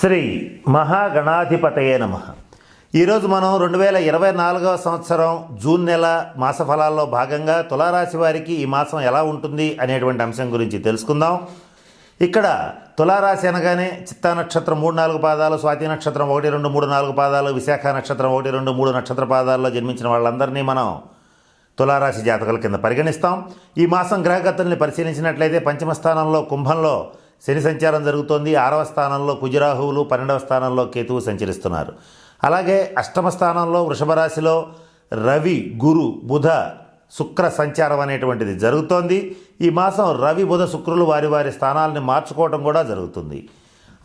శ్రీ మహాగణాధిపతయే నమ. ఈరోజు మనం రెండు వేల ఇరవై నాలుగవ సంవత్సరం జూన్ నెల మాస ఫలాల్లో భాగంగా తులారాశి వారికి ఈ మాసం ఎలా ఉంటుంది అనేటువంటి అంశం గురించి తెలుసుకుందాం. ఇక్కడ తులారాశి అనగానే చిత్తా నక్షత్రం మూడు నాలుగు పాదాలు స్వాతి నక్షత్రం ఒకటి రెండు మూడు నాలుగు పాదాలు విశాఖ నక్షత్రం ఒకటి రెండు మూడు నక్షత్ర పాదాల్లో జన్మించిన వాళ్ళందరినీ మనం తులారాశి జాతకాల కింద పరిగణిస్తాం. ఈ మాసం గ్రహగతుల్ని పరిశీలించినట్లయితే పంచమ స్థానంలో కుంభంలో శని సంచారం జరుగుతోంది. ఆరవ స్థానంలో కుజరాహువులు పన్నెండవ స్థానంలో కేతువు సంచరిస్తున్నారు. అలాగే అష్టమ స్థానంలో వృషభ రాశిలో రవి గురు బుధ శుక్ర సంచారం అనేటువంటిది జరుగుతోంది. ఈ మాసం రవి బుధ శుక్రులు వారి వారి స్థానాలని మార్చుకోవడం కూడా జరుగుతుంది.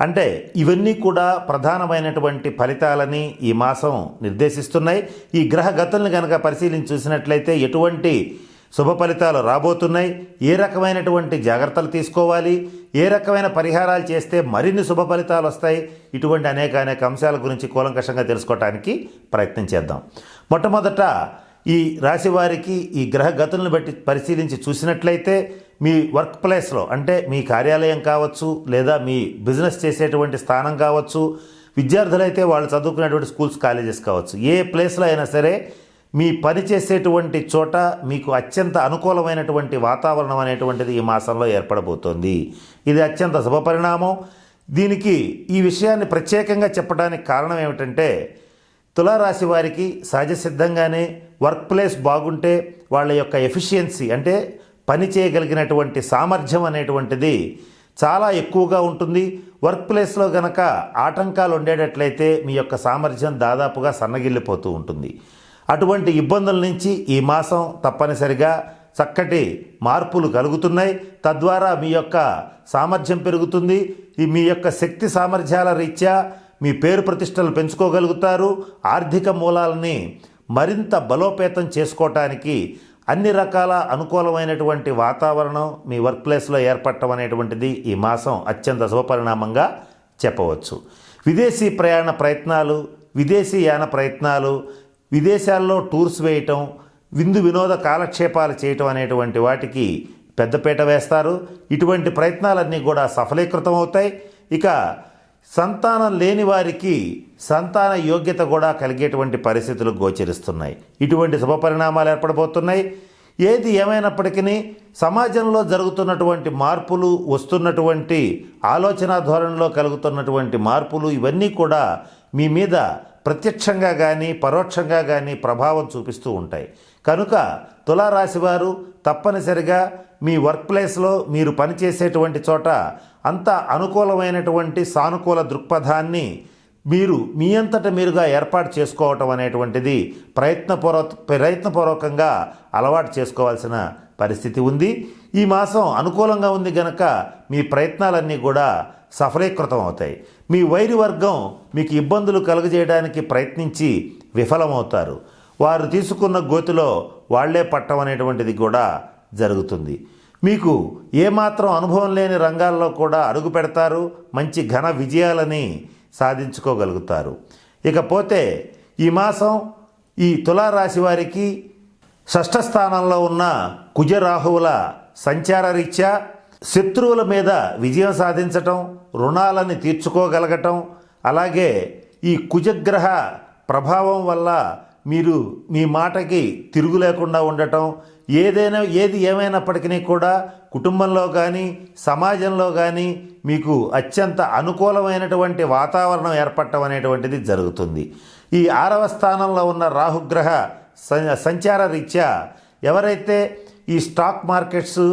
అంటే ఇవన్నీ కూడా ప్రధానమైనటువంటి ఫలితాలని ఈ మాసం నిర్దేశిస్తున్నాయి. ఈ గ్రహ గతుల్ని కనుక పరిశీలించి చూసినట్లయితే ఎటువంటి శుభ ఫలితాలు రాబోతున్నాయి. ఏ రకమైనటువంటి జాగ్రత్తలు తీసుకోవాలి? ఏ రకమైన పరిహారాలు చేస్తే మరిన్ని శుభ ఫలితాలు వస్తాయి? ఇటువంటి అనేక అనేక అంశాల గురించి కూలంకషంగా తెలుసుకోవడానికి ప్రయత్నం చేద్దాం. మొట్టమొదట ఈ రాశి వారికి ఈ గ్రహ గతులను బట్టి పరిశీలించి చూసినట్లయితే మీ వర్క్ ప్లేస్లో అంటే మీ కార్యాలయం కావచ్చు లేదా మీ బిజినెస్ చేసేటువంటి స్థానం కావచ్చు విద్యార్థులైతే వాళ్ళు చదువుకునేటువంటి స్కూల్స్ కాలేజెస్ కావచ్చు ఏ ప్లేస్లో అయినా సరే మీ పని చేసేటువంటి చోట మీకు అత్యంత అనుకూలమైనటువంటి వాతావరణం అనేటువంటిది ఈ మాసంలో ఏర్పడబోతోంది. ఇది అత్యంత శుభపరిణామం దీనికి ఈ విషయాన్ని ప్రత్యేకంగా చెప్పడానికి కారణం ఏమిటంటే తులారాశి వారికి సహజ సిద్ధంగానే వర్క్ ప్లేస్ బాగుంటే వాళ్ళ యొక్క ఎఫిషియన్సీ అంటే పని చేయగలిగినటువంటి సామర్థ్యం అనేటువంటిది చాలా ఎక్కువగా ఉంటుంది. వర్క్ ప్లేస్లో గనక ఆటంకాలు ఉండేటట్లయితే మీ యొక్క సామర్థ్యం దాదాపుగా సన్నగిల్లిపోతూ ఉంటుంది. అటువంటి ఇబ్బందుల నుంచి ఈ మాసం తప్పనిసరిగా చక్కటి మార్పులు కలుగుతున్నాయి. తద్వారా మీ యొక్క సామర్థ్యం పెరుగుతుంది. ఈ మీ యొక్క శక్తి సామర్థ్యాల రీత్యా మీ పేరు ప్రతిష్టలు పెంచుకోగలుగుతారు. ఆర్థిక మూలాలని మరింత బలోపేతం చేసుకోవటానికి అన్ని రకాల అనుకూలమైనటువంటి వాతావరణం మీ వర్క్ ప్లేస్లో ఏర్పడటం అనేటువంటిది ఈ మాసం అత్యంత శుభపరిణామంగా చెప్పవచ్చు. విదేశీ ప్రయాణ ప్రయత్నాలు విదేశీ యాన ప్రయత్నాలు విదేశాల్లో టూర్స్ వేయటం విందు వినోద కాలక్షేపాలు చేయటం అనేటువంటి వాటికి పెద్దపీట వేస్తారు. ఇటువంటి ప్రయత్నాలన్నీ కూడా సఫలీకృతం అవుతాయి. ఇక సంతానం లేని వారికి సంతాన యోగ్యత కూడా కలిగేటువంటి పరిస్థితులు గోచరిస్తున్నాయి. ఇటువంటి శుభ పరిణామాలు ఏర్పడబోతున్నాయి. ఏది ఏమైనప్పటికీ సమాజంలో జరుగుతున్నటువంటి మార్పులు వస్తున్నటువంటి ఆలోచన ధోరణిలో కలుగుతున్నటువంటి మార్పులు ఇవన్నీ కూడా మీ మీద ప్రత్యక్షంగా కానీ పరోక్షంగా కానీ ప్రభావం చూపిస్తూ ఉంటాయి. కనుక తులారాశి వారు తప్పనిసరిగా మీ వర్క్ ప్లేస్లో మీరు పనిచేసేటువంటి చోట అంత అనుకూలమైనటువంటి సానుకూల దృక్పథాన్ని మీరు మీ అంతట మీరుగా ఏర్పాటు చేసుకోవటం అనేటువంటిది ప్రయత్నపూర్వ ప్రయత్నపూర్వకంగా అలవాటు చేసుకోవాల్సిన పరిస్థితి ఉంది. ఈ మాసం అనుకూలంగా ఉంది గనక మీ ప్రయత్నాలన్నీ కూడా సఫలీకృతం అవుతాయి మీ వైరి వర్గం మీకు ఇబ్బందులు కలుగజేయడానికి ప్రయత్నించి విఫలమవుతారు. వారు తీసుకున్న గోతిలో వాళ్ళే పట్టం అనేటువంటిది కూడా జరుగుతుంది. మీకు ఏమాత్రం అనుభవం లేని రంగాల్లో కూడా అడుగు పెడతారు మంచి ఘన విజయాలని సాధించుకోగలుగుతారు. ఇకపోతే ఈ మాసం ఈ తులారాశి వారికి షష్ఠ స్థానంలో ఉన్న కుజరాహువుల సంచార రీత్యా శత్రువుల మీద విజయం సాధించటం రుణాలని తీర్చుకోగలగటం అలాగే ఈ కుజగ్రహ ప్రభావం వల్ల మీరు మీ మాటకి తిరుగు లేకుండా ఉండటం ఏదైనా ఏది ఏమైనప్పటికీ కూడా కుటుంబంలో కానీ సమాజంలో కానీ మీకు అత్యంత అనుకూలమైనటువంటి వాతావరణం ఏర్పడటం అనేటువంటిది జరుగుతుంది. ఈ ఆరవ స్థానంలో ఉన్న రాహుగ్రహ స- సంచార రీత్యా ఎవరైతే ఈ స్టాక్ మార్కెట్స్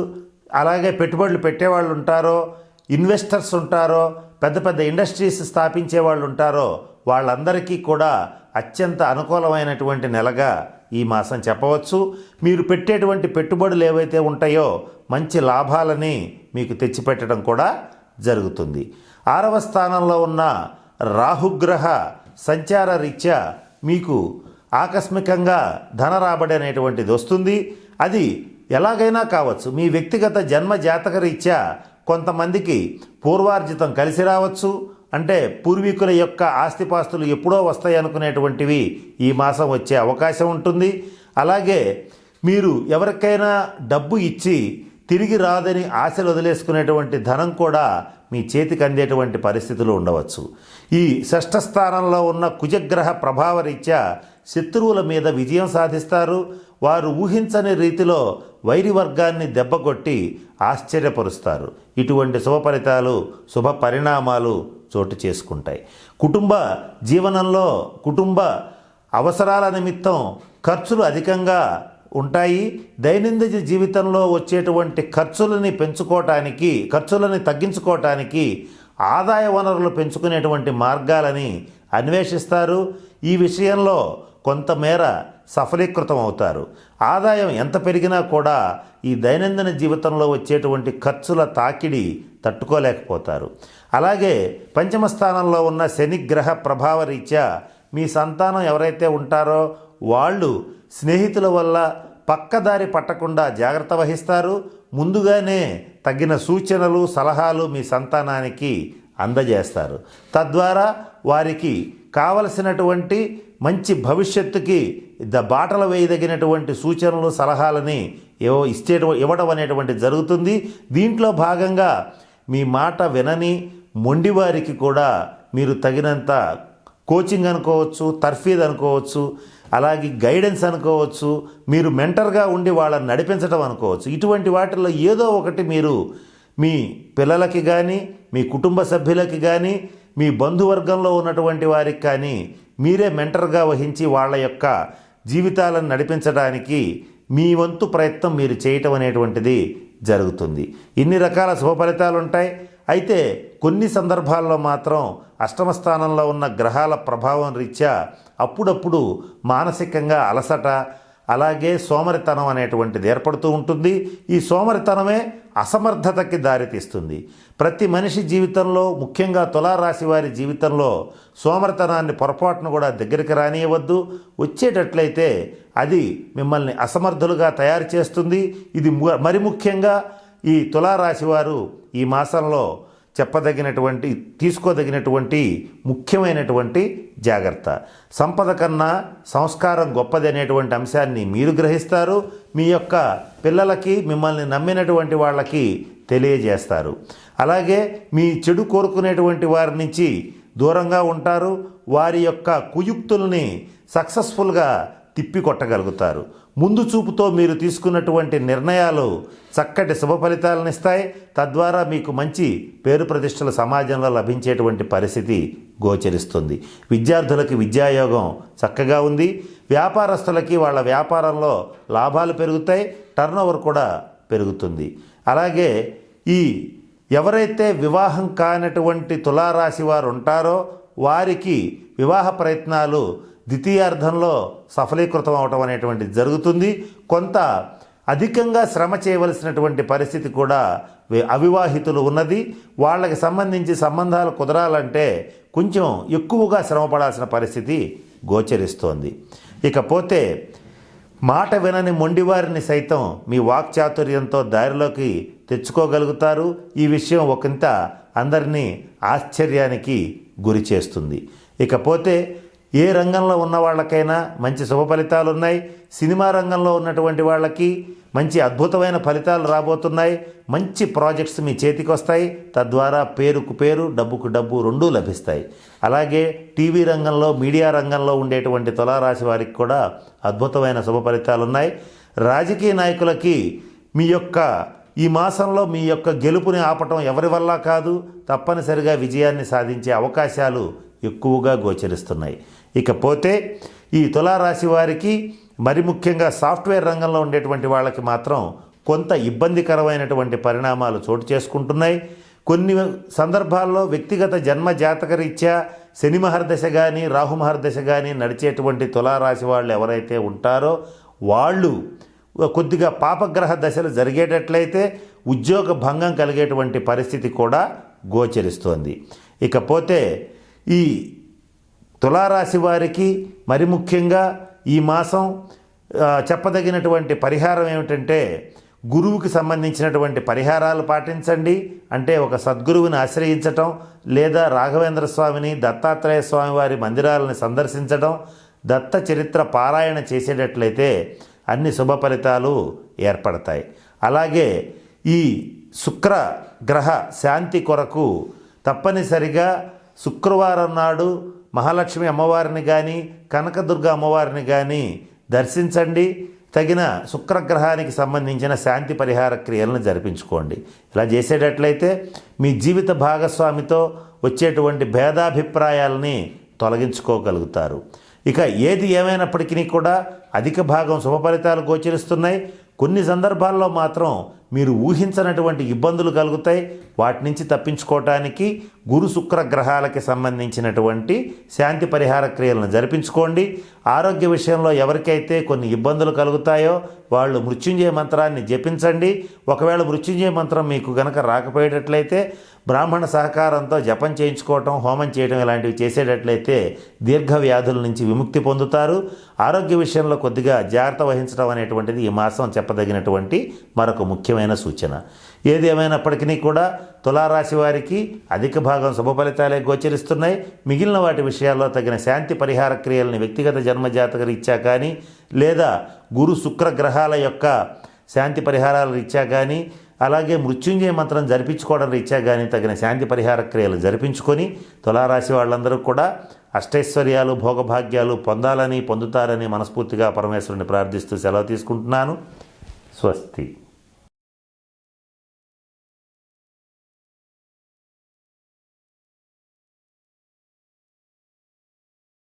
అలాగే పెట్టుబడులు పెట్టేవాళ్ళు ఉంటారో ఇన్వెస్టర్స్ ఉంటారో పెద్ద పెద్ద ఇండస్ట్రీస్ స్థాపించే వాళ్ళు ఉంటారో వాళ్ళందరికీ కూడా అత్యంత అనుకూలమైనటువంటి నెలగా ఈ మాసం చెప్పవచ్చు. మీరు పెట్టేటువంటి పెట్టుబడులు ఏవైతే ఉంటాయో మంచి లాభాలని మీకు తెచ్చిపెట్టడం కూడా జరుగుతుంది. ఆరవ స్థానంలో ఉన్న రాహుగ్రహ సంచార రీత్యా మీకు ఆకస్మికంగా ధన రాబడి అనేటువంటిది వస్తుంది. అది ఎలాగైనా కావచ్చు మీ వ్యక్తిగత జన్మ జాతక రీత్యా కొంతమందికి పూర్వార్జితం కలిసి రావచ్చు. అంటే పూర్వీకుల యొక్క ఆస్తిపాస్తులు ఎప్పుడో వస్తాయి అనుకునేటువంటివి ఈ మాసం వచ్చే అవకాశం ఉంటుంది. అలాగే మీరు ఎవరికైనా డబ్బు ఇచ్చి తిరిగి రాదని ఆశలు వదిలేసుకునేటువంటి ధనం కూడా మీ చేతికి అందేటువంటి పరిస్థితులు ఉండవచ్చు. ఈ షష్ఠ స్థానంలో ఉన్న కుజగ్రహ ప్రభావరీత్యా శత్రువుల మీద విజయం సాధిస్తారు. వారు ఊహించని రీతిలో వైరి వర్గాన్ని దెబ్బకొట్టి ఆశ్చర్యపరుస్తారు. ఇటువంటి శుభ ఫలితాలు శుభ పరిణామాలు చోటు చేసుకుంటాయి. కుటుంబ జీవనంలో కుటుంబ అవసరాల నిమిత్తం ఖర్చులు అధికంగా ఉంటాయి. దైనందిన జీవితంలో వచ్చేటువంటి ఖర్చులని పెంచుకోవటానికి ఖర్చులని తగ్గించుకోవటానికి ఆదాయ వనరులు పెంచుకునేటువంటి మార్గాలని అన్వేషిస్తారు. ఈ విషయంలో కొంతమేర సఫలీకృతం అవుతారు ఆదాయం ఎంత పెరిగినా కూడా ఈ దైనందిన జీవితంలో వచ్చేటువంటి ఖర్చుల తాకిడి తట్టుకోలేకపోతారు. అలాగే పంచమ స్థానంలో ఉన్న శనిగ్రహ ప్రభావ రీత్యా మీ సంతానం ఎవరైతే ఉంటారో వాళ్ళు స్నేహితుల వల్ల పక్కదారి పట్టకుండా జాగ్రత్త వహిస్తారు. ముందుగానే తగిన సూచనలు సలహాలు మీ సంతానానికి అందజేస్తారు. తద్వారా వారికి కావలసినటువంటి మంచి భవిష్యత్తుకి ద బాటలు వేయదగినటువంటి సూచనలు సలహాలని ఏవో ఇచ్చే ఇవ్వడం అనేటువంటి జరుగుతుంది. దీంట్లో భాగంగా మీ మాట వినని మొండివారికి కూడా మీరు తగినంత కోచింగ్ అనుకోవచ్చు తర్ఫీద్ అనుకోవచ్చు అలాగే గైడెన్స్ అనుకోవచ్చు మీరు మెంటర్గా ఉండి వాళ్ళని నడిపించడం అనుకోవచ్చు. ఇటువంటి వాటిల్లో ఏదో ఒకటి మీరు మీ పిల్లలకి కానీ మీ కుటుంబ సభ్యులకి కానీ మీ బంధువర్గంలో ఉన్నటువంటి వారికి కానీ మీరే మెంటర్గా వహించి వాళ్ళ యొక్క జీవితాలను నడిపించడానికి మీ వంతు ప్రయత్నం మీరు చేయటం అనేటువంటిది జరుగుతుంది. ఇన్ని రకాల శుభ ఫలితాలు ఉంటాయి. అయితే కొన్ని సందర్భాల్లో మాత్రం అష్టమ స్థానంలో ఉన్న గ్రహాల ప్రభావం రీత్యా అప్పుడప్పుడు మానసికంగా అలసట అలాగే సోమరితనం అనేటువంటిది ఏర్పడుతూ ఉంటుంది. ఈ సోమరితనమే అసమర్థతకి దారితీస్తుంది ప్రతి మనిషి జీవితంలో ముఖ్యంగా తులారాశి వారి జీవితంలో సోమరతనాన్ని పొరపాటును కూడా దగ్గరికి రానియవద్దు. వచ్చేటట్లయితే అది మిమ్మల్ని అసమర్థులుగా తయారు చేస్తుంది. ఇది మరి ముఖ్యంగా ఈ తులారాశి వారు ఈ మాసంలో చెప్పదగినటువంటి తీసుకోదగినటువంటి ముఖ్యమైనటువంటి జాగ్రత్త. సంపద కన్నా సంస్కారం గొప్పది అనేటువంటి అంశాన్ని మీరు గ్రహిస్తారు మీ యొక్క పిల్లలకి మిమ్మల్ని నమ్మినటువంటి వాళ్ళకి తెలియజేస్తారు. అలాగే మీ చెడు కోరుకునేటువంటి వారి నుంచి దూరంగా ఉంటారు వారి యొక్క కుయుక్తుల్ని సక్సెస్ఫుల్గా తిప్పికొట్టగలుగుతారు. ముందు చూపుతో మీరు తీసుకున్నటువంటి నిర్ణయాలు చక్కటి శుభ ఫలితాలను ఇస్తాయి. తద్వారా మీకు మంచి పేరు ప్రతిష్టలు సమాజంలో లభించేటువంటి పరిస్థితి గోచరిస్తుంది. విద్యార్థులకి విద్యాయోగం చక్కగా ఉంది. వ్యాపారస్తులకి వాళ్ళ వ్యాపారంలో లాభాలు పెరుగుతాయి. టర్నోవర్ కూడా పెరుగుతుంది. అలాగే ఈ ఎవరైతే వివాహం కానటువంటి తులారాశి వారు ఉంటారో వారికి వివాహ ప్రయత్నాలు ద్వితీయార్థంలో సఫలీకృతం అవటం అనేటువంటిది జరుగుతుంది. కొంత అధికంగా శ్రమ చేయవలసినటువంటి పరిస్థితి కూడా అవివాహితులు ఉన్నది. వాళ్ళకి సంబంధించి సంబంధాలు కుదరాలంటే కొంచెం ఎక్కువగా శ్రమపడాల్సిన పరిస్థితి గోచరిస్తోంది. ఇకపోతే మాట వినని మొండివారిని సైతం మీ వాక్చాతుర్యంతో దారిలోకి తెచ్చుకోగలుగుతారు. ఈ విషయం ఒకంత అందరినీ ఆశ్చర్యానికి గురి చేస్తుంది ఇకపోతే ఏ రంగంలో ఉన్న వాళ్ళకైనా మంచి శుభ ఫలితాలు ఉన్నాయి సినిమా రంగంలో ఉన్నటువంటి వాళ్ళకి మంచి అద్భుతమైన ఫలితాలు రాబోతున్నాయి. మంచి ప్రాజెక్ట్స్ మీ చేతికి వస్తాయి తద్వారా పేరుకు పేరు డబ్బుకు డబ్బు రెండూ లభిస్తాయి. అలాగే టీవీ రంగంలో మీడియా రంగంలో ఉండేటువంటి తులారాశి వారికి కూడా అద్భుతమైన శుభ ఫలితాలు ఉన్నాయి రాజకీయ నాయకులకి మీ యొక్క ఈ మాసంలో మీ యొక్క గెలుపుని ఆపటం ఎవరి వల్ల కాదు. తప్పనిసరిగా విజయాన్ని సాధించే అవకాశాలు ఎక్కువగా గోచరిస్తున్నాయి. ఇకపోతే ఈ తులారాశి వారికి మరి ముఖ్యంగా సాఫ్ట్వేర్ రంగంలో ఉండేటువంటి వాళ్ళకి మాత్రం కొంత ఇబ్బందికరమైనటువంటి పరిణామాలు చోటు చేసుకుంటున్నాయి. కొన్ని సందర్భాల్లో వ్యక్తిగత జన్మ జాతకరీత్యా శని మహర్దశ కానీ రాహు మహర్దశ కానీ నడిచేటువంటి తులారాశి వాళ్ళు ఎవరైతే ఉంటారో వాళ్ళు కొద్దిగా పాపగ్రహ దశలు జరిగేటట్లయితే ఉద్యోగ భంగం కలిగేటువంటి పరిస్థితి కూడా గోచరిస్తోంది. ఇకపోతే ఈ తులారాశి వారికి మరి ముఖ్యంగా ఈ మాసం చెప్పదగినటువంటి పరిహారం ఏమిటంటే గురువుకి సంబంధించినటువంటి పరిహారాలు పాటించండి. అంటే ఒక సద్గురువుని ఆశ్రయించటం లేదా రాఘవేంద్ర స్వామిని దత్తాత్రేయ స్వామి వారి మందిరాలను సందర్శించడం దత్త చరిత్ర పారాయణ చేసేటట్లయితే అన్ని శుభ ఫలితాలు ఏర్పడతాయి. అలాగే ఈ శుక్ర గ్రహ శాంతి కొరకు తప్పనిసరిగా శుక్రవారం నాడు మహాలక్ష్మి అమ్మవారిని కానీ కనకదుర్గ అమ్మవారిని కానీ దర్శించండి. తగిన శుక్రగ్రహానికి సంబంధించిన శాంతి పరిహార క్రియలను జరిపించుకోండి. ఇలా చేసేటట్లయితే మీ జీవిత భాగస్వామితో వచ్చేటువంటి భేదాభిప్రాయాలని తొలగించుకోగలుగుతారు. ఇక ఏది ఏమైనప్పటికీ కూడా అధిక భాగం శుభ ఫలితాలు గోచరిస్తున్నాయి. కొన్ని సందర్భాల్లో మాత్రం మీరు ఊహించనటువంటి ఇబ్బందులు కలుగుతాయి. వాటి నుంచి తప్పించుకోవటానికి గురు శుక్ర గ్రహాలకి సంబంధించినటువంటి శాంతి పరిహార క్రియలను జరిపించుకోండి. ఆరోగ్య విషయంలో ఎవరికైతే కొన్ని ఇబ్బందులు కలుగుతాయో వాళ్ళు మృత్యుంజయ మంత్రాన్ని జపించండి. ఒకవేళ మృత్యుంజయ మంత్రం మీకు గనక రాకపోయేటట్లయితే బ్రాహ్మణ సహకారంతో జపం చేయించుకోవటం హోమం చేయడం ఇలాంటివి చేసేటట్లయితే దీర్ఘ వ్యాధుల నుంచి విముక్తి పొందుతారు. ఆరోగ్య విషయంలో కొద్దిగా జాగ్రత్త వహించడం అనేటువంటిది ఈ మాసం చెప్పదగినటువంటి మరొక ముఖ్యమైన సూచన. ఏది ఏమైనప్పటికీ కూడా తులారాశి వారికి అధిక భాగం శుభ ఫలితాలే గోచరిస్తున్నాయి. మిగిలిన వాటి విషయాల్లో తగిన శాంతి పరిహార క్రియల్ని వ్యక్తిగత జన్మజాతక రీత్యా కానీ లేదా గురు శుక్ర గ్రహాల యొక్క శాంతి పరిహారాల రీత్యా కానీ అలాగే మృత్యుంజయ మంత్రం జరిపించుకోవడం రీత్యా కానీ తగిన శాంతి పరిహార క్రియలు జరిపించుకొని తులారాశి వాళ్ళందరూ కూడా అష్టైశ్వర్యాలు భోగభాగ్యాలు పొందాలని పొందుతారని మనస్ఫూర్తిగా పరమేశ్వరుని ప్రార్థిస్తూ సెలవు తీసుకుంటున్నాను. స్వస్తి.